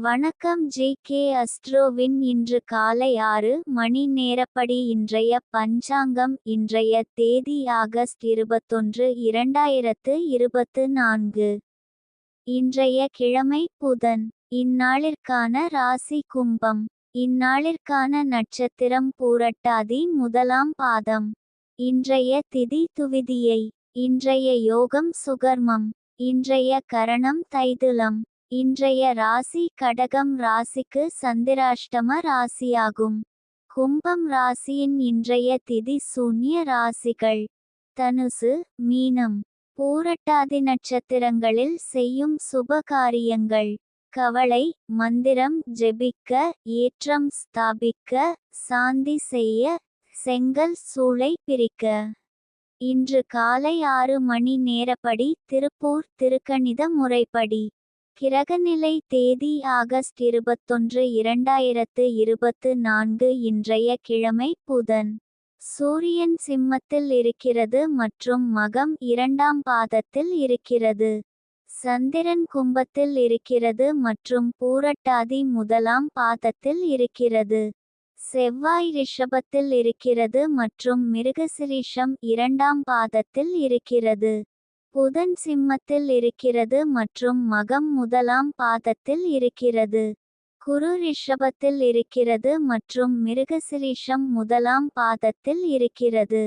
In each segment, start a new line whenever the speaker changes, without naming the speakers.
வணக்கம் J K அஸ்ட்ரோவின் இன்று காலை ஆறு மணி நேரப்படி இன்றைய பஞ்சாங்கம் இன்றைய தேதி ஆகஸ்ட் இருபத்தொன்று இரண்டாயிரத்து இருபத்து நான்கு. இன்றைய கிழமை புதன். இந்நாளிற்கான ராசி கும்பம். இந்நாளிற்கான நட்சத்திரம் பூரட்டாதி முதலாம் பாதம். இன்றைய திதி துவிதியை. இன்றைய யோகம் சுகர்மம். இன்றைய கரணம் தைதுலம். இன்றைய ராசி கடகம் ராசிக்கு சந்திராஷ்டம ராசியாகும். கும்பம் ராசியின் இன்றைய திதி சூன்ய ராசிகள். தனுசு மீனம். பூரட்டாதி நட்சத்திரங்களில் செய்யும் சுப காரியங்கள் கவலை மந்திரம் ஜெபிக்க ஏற்றம் ஸ்தாபிக்க சாந்தி செய்ய செங்கல் சூளை பிரிக்க. இன்று காலை ஆறு மணி நேரப்படி திருப்பூர் திருக்கணித முறைப்படி. கிரகநிலை தேதி ஆகஸ்ட் இருபத்தொன்று இரண்டாயிரத்து இருபத்து நான்கு இன்றைய கிழமை புதன். சூரியன் சிம்மத்தில் இருக்கிறது மற்றும் மகம் இரண்டாம் பாதத்தில் இருக்கிறது. சந்திரன் கும்பத்தில் இருக்கிறது மற்றும் பூரட்டாதி முதலாம் பாதத்தில் இருக்கிறது. செவ்வாய் ரிஷபத்தில் இருக்கிறது மற்றும் மிருகசிரீஷம் இரண்டாம் பாதத்தில் இருக்கிறது. புதன் சிம்மத்தில் இருக்கிறது மற்றும் மகம் முதலாம் பாதத்தில் இருக்கிறது. குரு ரிஷபத்தில் இருக்கிறது மற்றும் மிருகசிரீஷம் முதலாம் பாதத்தில் இருக்கிறது.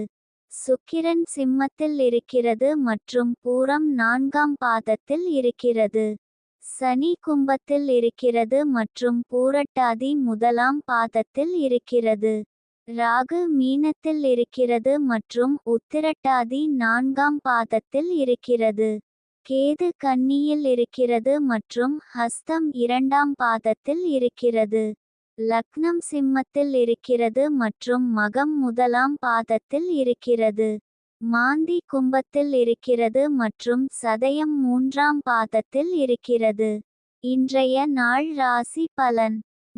சுக்கிரன் சிம்மத்தில் இருக்கிறது மற்றும் பூரம் நான்காம் பாதத்தில் இருக்கிறது. சனி கும்பத்தில் இருக்கிறது மற்றும் பூரட்டாதி முதலாம் பாதத்தில் இருக்கிறது. ராகு மீனத்தில் இருக்கிறது மற்றும் உத்திரட்டாதி நான்காம் பாதத்தில் இருக்கிறது. கேது கன்னியில் இருக்கிறது மற்றும் ஹஸ்தம் இரண்டாம் பாதத்தில் இருக்கிறது. லக்னம் சிம்மத்தில் இருக்கிறது மற்றும் மகம் முதலாம் பாதத்தில் இருக்கிறது. மாந்தி கும்பத்தில் இருக்கிறது மற்றும் சதயம் மூன்றாம் பாதத்தில் இருக்கிறது. இன்றைய நாள் ராசி பலன்.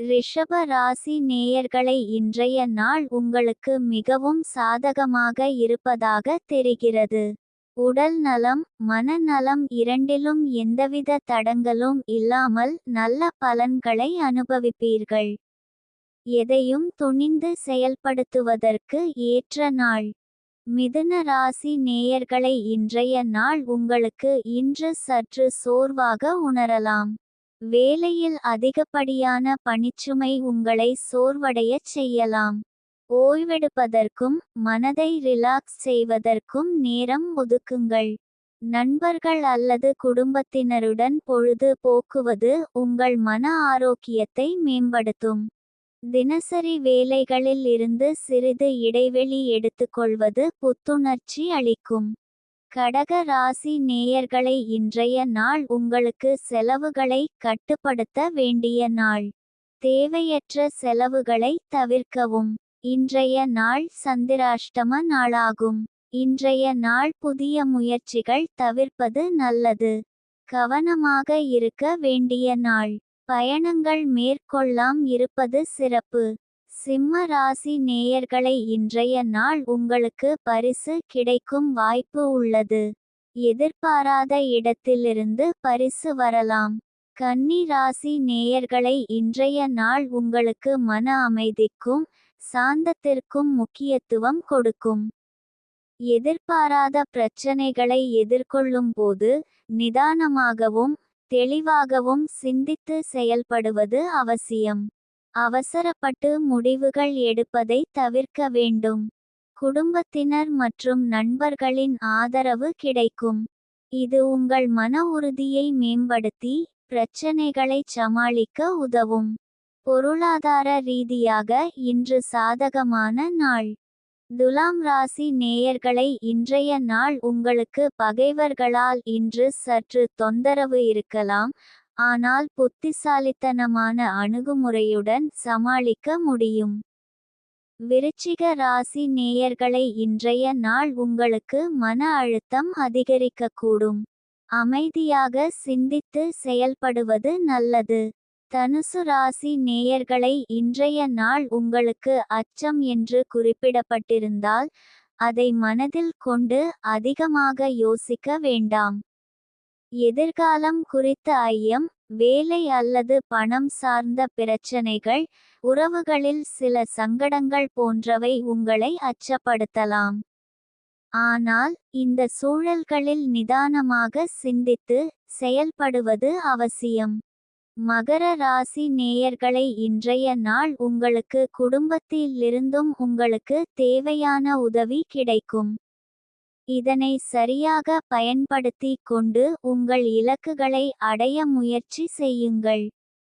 ரிஷப ராசி நேயர்களை இன்றைய நாள் உங்களுக்கு மிகவும் சாதகமாக இருப்பதாக தெரிகிறது. உடல் நலம் மனநலம் இரண்டிலும் எந்தவித தடங்களும் இல்லாமல் நல்ல பலன்களை அனுபவிப்பீர்கள். எதையும் துணிந்து செயல்படுத்துவதற்கு ஏற்ற நாள். மிதுன ராசி நேயர்களை இன்றைய நாள் உங்களுக்கு இன்று சற்று சோர்வாக உணரலாம். வேலையில் அதிகப்படியான பணிச்சுமை உங்களை சோர்வடையச் செய்யலாம். ஓய்வெடுப்பதற்கும் மனதை ரிலாக்ஸ் செய்வதற்கும் நேரம் ஒதுக்குங்கள். நண்பர்கள் அல்லது குடும்பத்தினருடன் பொழுது போக்குவது உங்கள் மன ஆரோக்கியத்தை மேம்படுத்தும். தினசரி வேலைகளில் இருந்து சிறிது இடைவெளி எடுத்துக்கொள்வது புத்துணர்ச்சி அளிக்கும். கடக ராசி நேயர்களை இன்றைய நாள் உங்களுக்கு செலவுகளை கட்டுப்படுத்த வேண்டிய நாள். தேவையற்ற செலவுகளை தவிர்க்கவும். இன்றைய நாள் சந்திராஷ்டம நாளாகும். இன்றைய நாள் புதிய முயற்சிகள் தவிர்ப்பது நல்லது. கவனமாக இருக்க வேண்டிய நாள். பயணங்கள் மேற்கொள்ளாம் இருப்பது சிறப்பு. சிம்ம ராசி நேயர்களை இன்றைய நாள் உங்களுக்கு பரிசு கிடைக்கும் வாய்ப்பு உள்ளது. எதிர்பாராத இடத்திலிருந்து பரிசு வரலாம். கன்னி ராசி நேயர்களை இன்றைய நாள் உங்களுக்கு மன அமைதிக்கும் சாந்தத்திற்கும் முக்கியத்துவம் கொடுக்கும். எதிர்பாராத பிரச்சனைகளை எதிர்கொள்ளும் போது நிதானமாகவும் தெளிவாகவும் சிந்தித்து செயல்படுவது அவசியம். அவசரப்பட்டு முடிவுகள் எடுப்பதை தவிர்க்க வேண்டும். குடும்பத்தினர் மற்றும் நண்பர்களின் ஆதரவு கிடைக்கும். இது உங்கள் மன உறுதியை மேம்படுத்தி பிரச்சனைகளை சமாளிக்க உதவும். பொருளாதார ரீதியாக இன்று சாதகமான நாள். துலாம் ராசி நேயர்களை இன்றைய நாள் உங்களுக்கு பகைவர்களால் இன்று சற்று தொந்தரவு இருக்கலாம். ஆனால் புத்திசாலித்தனமான அணுகுமுறையுடன் சமாளிக்க முடியும். விருச்சிக ராசி நேயர்களை இன்றைய நாள் உங்களுக்கு மன அழுத்தம் அதிகரிக்கக்கூடும். அமைதியாக சிந்தித்து செயல்படுவது நல்லது. தனுசு ராசி நேயர்களை இன்றைய நாள் உங்களுக்கு அச்சம் என்று குறிப்பிடப்பட்டிருந்தால் அதை மனதில் கொண்டு அதிகமாக யோசிக்க வேண்டாம். எதிர்காலம் குறித்த ஐயம் வேலை அல்லது பணம் சார்ந்த பிரச்சனைகள் உறவுகளில் சில சங்கடங்கள் போன்றவை உங்களை அச்சப்படுத்தலாம். ஆனால் இந்த சூழல்களில் நிதானமாக சிந்தித்து செயல்படுவது அவசியம். மகர ராசி நேயர்களை இன்றைய நாள் உங்களுக்கு குடும்பத்திலிருந்தும் உங்களுக்கு தேவையான உதவி கிடைக்கும். இதனை சரியாக பயன்படுத்தி கொண்டு உங்கள் இலக்குகளை அடைய முயற்சி செய்யுங்கள்.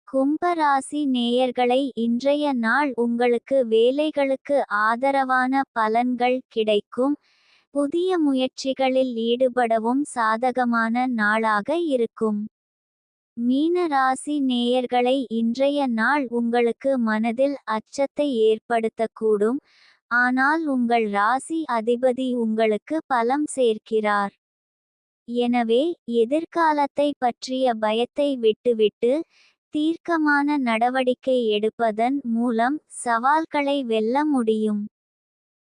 கும்பராசி நேயர்களை இன்றைய நாள் உங்களுக்கு வேலைகளுக்கு ஆதரவான பலன்கள் கிடைக்கும். புதிய முயற்சிகளில் ஈடுபடவும் சாதகமான நாளாக இருக்கும். மீன ராசி நேயர்களை இன்றைய நாள் உங்களுக்கு மனதில் அச்சத்தை ஏற்படுத்தக்கூடும். ஆனால் உங்கள் ராசி அதிபதி உங்களுக்கு பலம் சேர்க்கிறார். எனவே எதிர்காலத்தை பற்றிய பயத்தை விட்டுவிட்டு தீர்க்கமான நடவடிக்கை எடுப்பதன் மூலம் சவால்களை வெல்ல முடியும்.